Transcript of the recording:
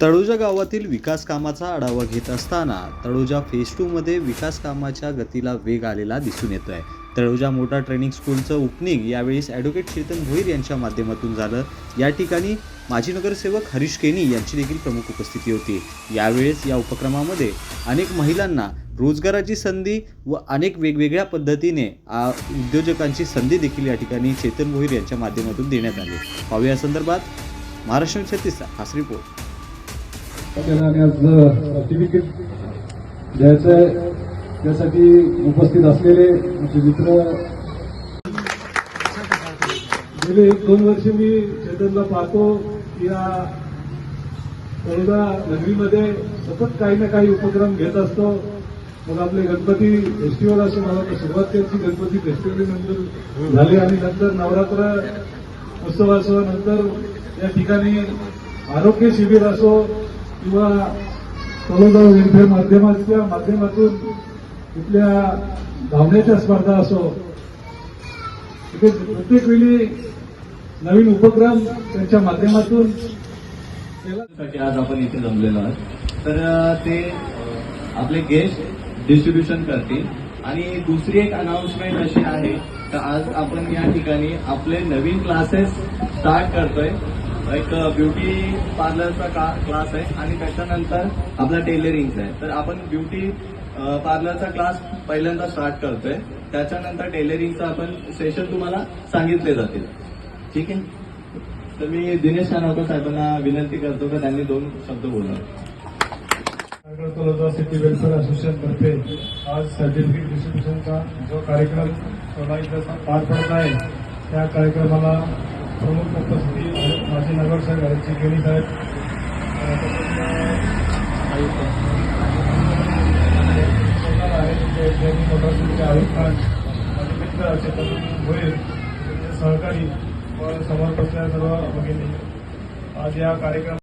तळोजा गावातील विकास कामाचा आढावा घेत असताना तळोजा फेज टूमध्ये विकास कामाच्या गतीला वेग आलेला दिसून येतो आहे तळोजा मोटार ट्रेनिंग स्कूलचं ओपनिंग यावेळेस ॲडव्होकेट चेतन भोईर यांच्या माध्यमातून झालं. या ठिकाणी माजी नगरसेवक हरीश केनी यांची देखील प्रमुख उपस्थिती होती. यावेळेस या उपक्रमामध्ये अनेक महिलांना रोजगाराची संधी व अनेक वेगवेगळ्या पद्धतीने उद्योजकांची संधी देखील या ठिकाणी चेतन भोईर यांच्या माध्यमातून देण्यात आली. पाहूया या संदर्भात महाराष्ट्र छत्तीसचा खास रिपोर्ट त्याला आणि आज सर्टिफिकेट द्यायचं आहे त्यासाठी उपस्थित असलेले आमचे मित्र. गेले एक दोन वर्ष मी चेतनला पाहतो. की या तळोदा नगरीमध्ये सतत काही ना काही उपक्रम घेत असतो. मग आपले गणपती फेस्टिवल असं मला सुरुवात त्यांची गणपती फेस्टिवल नंतर झाली आणि नंतर नवरात्र उत्सव असो नंतर या ठिकाणी आरोग्य शिबिर असो किंवा तळोदा वेलफेअर माध्यमाच्या माध्यमातून कुठल्या धावण्याच्या स्पर्धा असो इथे प्रत्येक वेळी नवीन उपक्रम त्यांच्या माध्यमातून आज आपण इथे जमलेलो आहोत. तर ते आपले गेस्ट डिस्ट्रीब्युशन करतील. आणि दुसरी एक अनाउन्समेंट अशी आहे तर आज आपण या ठिकाणी आपले नवीन क्लासेस स्टार्ट करतोय. एक ब्युटी पार्लरचा क्लास आहे आणि त्याच्यानंतर आपला टेलरिंगचा आहे. तर आपण ब्युटी पार्लरचा क्लास पहिल्यांदा स्टार्ट करतोय. त्याच्यानंतर टेलरिंगचा आपण सेशन तुम्हाला सांगितले जातील. ठीक आहे? तर मी दिनेश शानवकर साहेबांना विनंती करतो की त्यांनी दोन शब्द बोला सागर सिटी वेलफेअर असोसिएशन तर्फे आज सर्टिफिकेट डिस्ट्रीब्युशनचा जो कार्यक्रम सोला पार पडत आहे त्या कार्यक्रमाला प्रमुख उपस्थिती आहेत. माजी नगरसेवक हरची केणी साहेब आहेत. आयुक्त खान माझे मित्र त्यांचे सहकारी व समोर सर्व भगिनी आज या कार्यक्रम